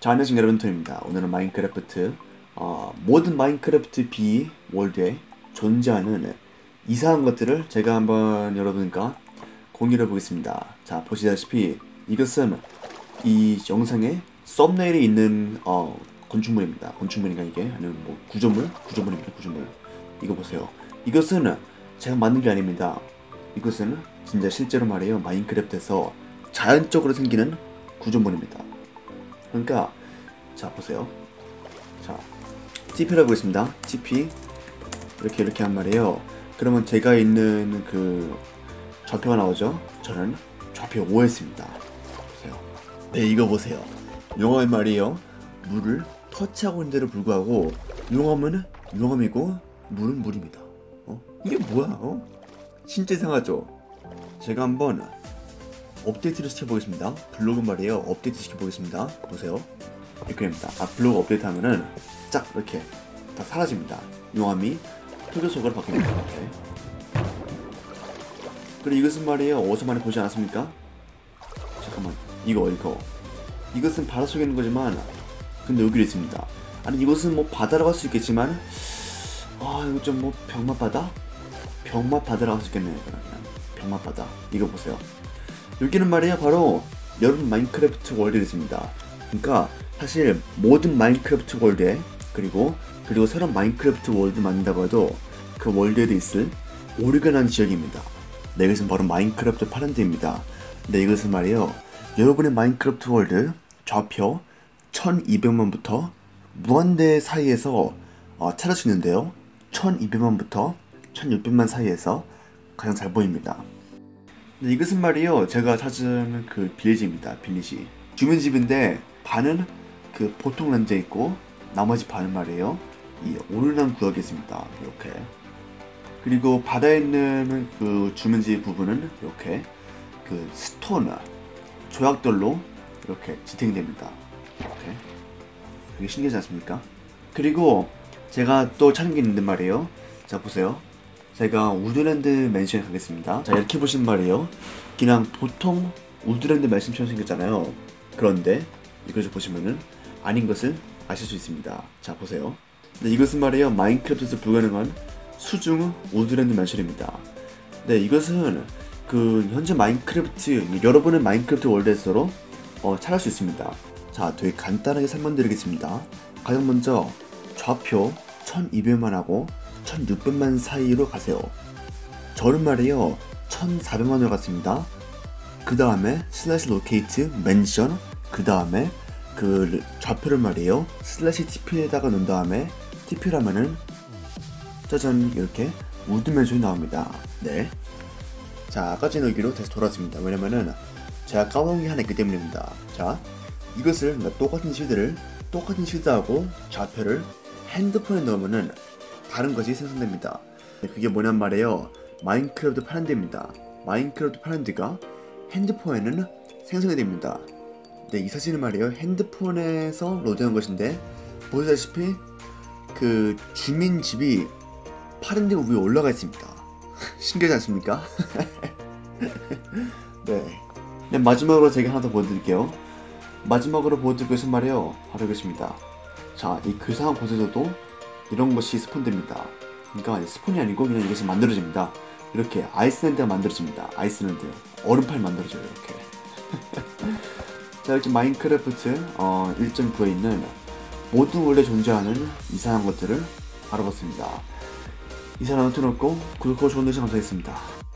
자, 안녕하세요 여러분 토입니다. 오늘은 마인크래프트 어, 모든 마인크래프트 B 월드에 존재하는 이상한 것들을 제가 한번 여러분과 공유해 보겠습니다. 자, 보시다시피 이것은 이 영상의 썸네일에 있는 어, 건축물입니다. 건축물인가 이게 아니면 뭐 구조물? 구조물입니다. 구조물. 이거 보세요. 이것은 제가 만든 게 아닙니다. 이것은 진짜 실제로 말이에요. 마인크래프트에서 자연적으로 생기는 구조물입니다. 그러니까 자 보세요. 자 TP라고 있습니다. TP 이렇게 이렇게 한 말이에요. 그러면 제가 있는 그 좌표가 나오죠. 저는 좌표 5였습니다. 보세요. 네 이거 보세요. 용암이 말이에요. 물을 터치하고 있는데도 불구하고 용암은 용암이고 물은 물입니다. 어? 이게 뭐야? 어? 진짜 이상하죠? 제가 한번 업데이트를 시켜보겠습니다. 블로그 말이에요. 업데이트 시켜보겠습니다. 보세요. 이렇게 됩니다. 아, 블로그 업데이트 하면은 쫙 이렇게 다 사라집니다. 용암이 표교속으로 바뀝니다. 이렇게. 그리고 이것은 말이에요. 어디서 많이 보지 않았습니까? 잠깐만. 이거, 이거. 이것은 바다 속에 있는 거지만, 근데 여기 있습니다. 아니, 이것은 뭐 바다라고 할 수 있겠지만, 아, 이거 좀 뭐 병맛바다? 병맛바다라고 할 수 있겠네요. 병맛바다. 이거 보세요. 여기는 말이야 바로 여러분 마인크래프트 월드에 있습니다. 그러니까 사실 모든 마인크래프트 월드에 그리고 그리고 새로운 마인크래프트 월드 만든다고 해도 그 월드에도 있을 오르간한 지역입니다. 네, 이것은 바로 마인크래프트 파란드입니다. 네, 이것은 말이에요. 여러분의 마인크래프트 월드 좌표 1200만부터 무한대 사이에서 어, 찾을 수 있는데요. 1200만부터 1600만 사이에서 가장 잘 보입니다. 네, 이것은 말이요. 제가 찾은 그 빌리지입니다. 빌리지. 주민집인데 반은 그 보통 랜드에 있고 나머지 반은 말이에요. 이 오르난 구역에 있습니다. 이렇게. 그리고 바다에 있는 그 주민집 부분은 이렇게 그 스톤 조약돌로 이렇게 지탱됩니다. 이렇게. 되게 신기하지 않습니까? 그리고 제가 또 찾은 게 있는데 말이에요. 자 보세요 제가 우드랜드 맨션에 가겠습니다. 자 이렇게 보신 말이에요. 그냥 보통 우드랜드 맨션처럼 생겼잖아요. 그런데 이것을 보시면은 아닌 것을 아실 수 있습니다. 자 보세요. 네, 이것은 말이에요. 마인크래프트에서 불가능한 수중 우드랜드 맨션입니다. 네 이것은 그 현재 마인크래프트 여러분의 마인크래프트 월드에서로 어, 찾을 수 있습니다. 자 되게 간단하게 설명드리겠습니다. 가장 먼저 좌표 1200만 하고 1600만 사이로 가세요. 저는 말이에요. 1400만으로 갔습니다. 그 다음에 슬래시 로케이트 맨션 그 다음에 그 좌표를 말이에요. 슬래시 TP에다가 넣은 다음에 TP라면은 짜잔 이렇게 우드 맨션이 나옵니다. 네. 자 아까 전 여기로 다시 돌아왔습니다. 왜냐면은 제가 까먹은 게 하나 있기 때문입니다. 자 이것을 똑같은 실드를 똑같은 실드하고 좌표를 핸드폰에 넣으면은 다른 것이 생성됩니다. 그게 뭐냔 말이에요. 마인크래프트 파란드입니다. 마인크래프트 파란드가 핸드폰에는 생성이 됩니다. 네, 이 사진은 말이에요. 핸드폰에서 로드한 것인데 보시다시피 그 주민 집이 파란드 위에 올라가 있습니다. 신기하지 않습니까? 네. 네. 마지막으로 제가 하나 더 보여드릴게요. 마지막으로 보여드릴 것은 말이에요. 바로 이것입니다. 자, 이 근사한 곳에서도 이런 것이 스폰됩니다. 그러니까 스폰이 아니고 그냥 이것이 만들어집니다. 이렇게 아이스랜드가 만들어집니다. 아이스랜드 얼음팔 만들어져요 이렇게. 자 이렇게 마인크래프트 어, 1.9에 있는 모든 원래 존재하는 이상한 것들을 알아봤습니다. 이상한 트놓고 구독과 좋은 대시 감사했습니다.